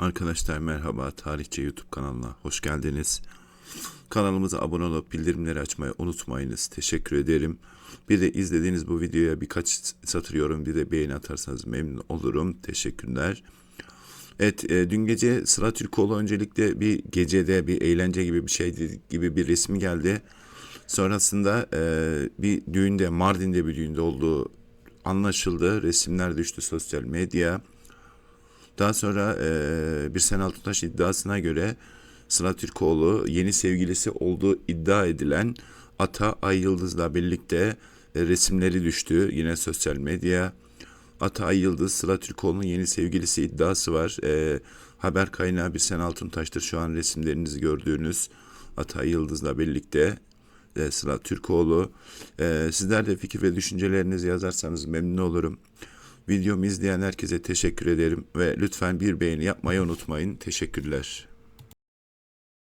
Arkadaşlar merhaba. Tarihçe YouTube kanalına hoş geldiniz. Kanalımıza abone olup bildirimleri açmayı unutmayınız. Teşekkür ederim. Bir de izlediğiniz bu videoya birkaç satır yorum bir de beğeni atarsanız memnun olurum. Teşekkürler. Evet e, dün gece Sıla Türkoğlu öncelikle bir gecede bir eğlence gibi bir şey gibi bir resmi geldi. Sonrasında e, bir düğünde Mardin'de bir düğünde olduğu anlaşıldı. Resimler düştü sosyal medya. Daha sonra e, bir Sen Altuntaş iddiasına göre Sıla Türkoğlu yeni sevgilisi olduğu iddia edilen Ata Ay Yıldız'la birlikte e, resimleri düştü yine sosyal medya. Ata Ay Yıldız Sıla Türkoğlu'nun yeni sevgilisi iddiası var. E, haber kaynağı bir Sen Altuntaş'tır şu an resimlerinizi gördüğünüz Ata Ay Yıldız'la birlikte e, Sıla Türkoğlu. E, sizler de fikir ve düşüncelerinizi yazarsanız memnun olurum. Videomu izleyen herkese teşekkür ederim ve lütfen bir beğeni yapmayı unutmayın. Teşekkürler.